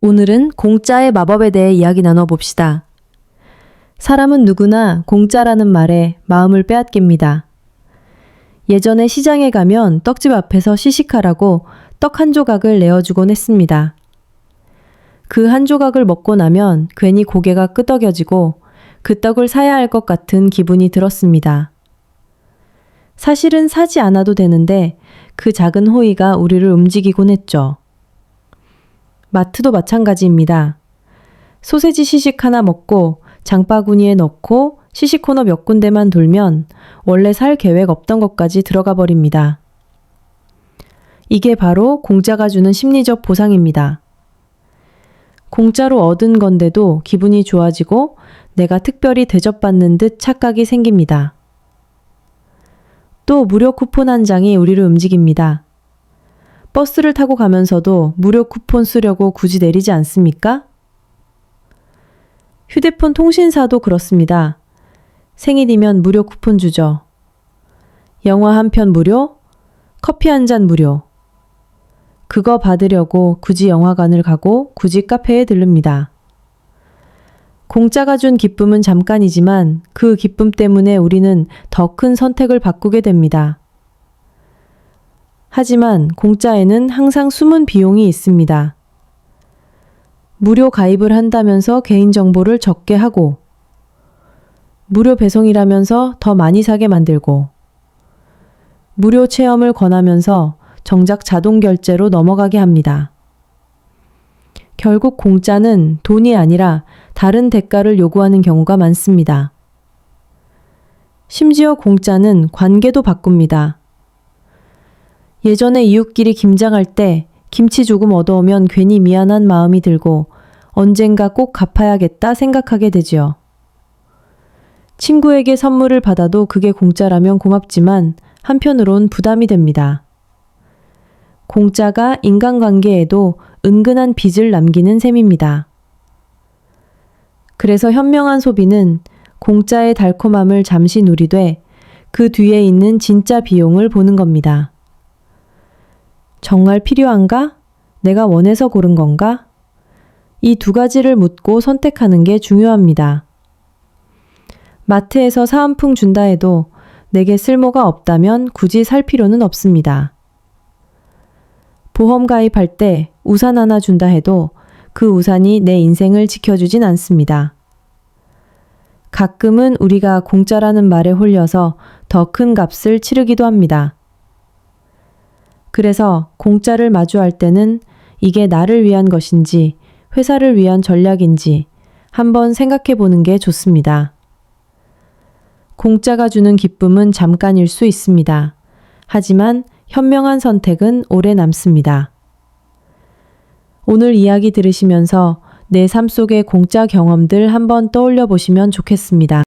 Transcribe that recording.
오늘은 공짜의 마법에 대해 이야기 나눠봅시다. 사람은 누구나 공짜라는 말에 마음을 빼앗깁니다. 예전에 시장에 가면 떡집 앞에서 시식하라고 떡 한 조각을 내어주곤 했습니다. 그 한 조각을 먹고 나면 괜히 고개가 끄덕여지고 그 떡을 사야 할 것 같은 기분이 들었습니다. 사실은 사지 않아도 되는데 그 작은 호의가 우리를 움직이곤 했죠. 마트도 마찬가지입니다. 소세지 시식 하나 먹고 장바구니에 넣고 시식 코너 몇 군데만 돌면 원래 살 계획 없던 것까지 들어가 버립니다. 이게 바로 공짜가 주는 심리적 보상입니다. 공짜로 얻은 건데도 기분이 좋아지고 내가 특별히 대접받는 듯 착각이 생깁니다. 또 무료 쿠폰 한 장이 우리를 움직입니다. 버스를 타고 가면서도 무료 쿠폰 쓰려고 굳이 내리지 않습니까? 휴대폰 통신사도 그렇습니다. 생일이면 무료 쿠폰 주죠. 영화 한 편 무료, 커피 한 잔 무료. 그거 받으려고 굳이 영화관을 가고 굳이 카페에 들릅니다. 공짜가 준 기쁨은 잠깐이지만 그 기쁨 때문에 우리는 더 큰 선택을 바꾸게 됩니다. 하지만 공짜에는 항상 숨은 비용이 있습니다. 무료 가입을 한다면서 개인정보를 적게 하고, 무료 배송이라면서 더 많이 사게 만들고, 무료 체험을 권하면서 정작 자동 결제로 넘어가게 합니다. 결국 공짜는 돈이 아니라 다른 대가를 요구하는 경우가 많습니다. 심지어 공짜는 관계도 바꿉니다. 예전에 이웃끼리 김장할 때 김치 조금 얻어오면 괜히 미안한 마음이 들고 언젠가 꼭 갚아야겠다 생각하게 되지요. 친구에게 선물을 받아도 그게 공짜라면 고맙지만 한편으론 부담이 됩니다. 공짜가 인간관계에도 은근한 빚을 남기는 셈입니다. 그래서 현명한 소비는 공짜의 달콤함을 잠시 누리되 그 뒤에 있는 진짜 비용을 보는 겁니다. 정말 필요한가? 내가 원해서 고른 건가? 이 두 가지를 묻고 선택하는 게 중요합니다. 마트에서 사은품 준다 해도 내게 쓸모가 없다면 굳이 살 필요는 없습니다. 보험 가입할 때 우산 하나 준다 해도 그 우산이 내 인생을 지켜주진 않습니다. 가끔은 우리가 공짜라는 말에 홀려서 더 큰 값을 치르기도 합니다. 그래서 공짜를 마주할 때는 이게 나를 위한 것인지 회사를 위한 전략인지 한번 생각해 보는 게 좋습니다. 공짜가 주는 기쁨은 잠깐일 수 있습니다. 하지만 현명한 선택은 오래 남습니다. 오늘 이야기 들으시면서 내 삶 속의 공짜 경험들 한번 떠올려 보시면 좋겠습니다.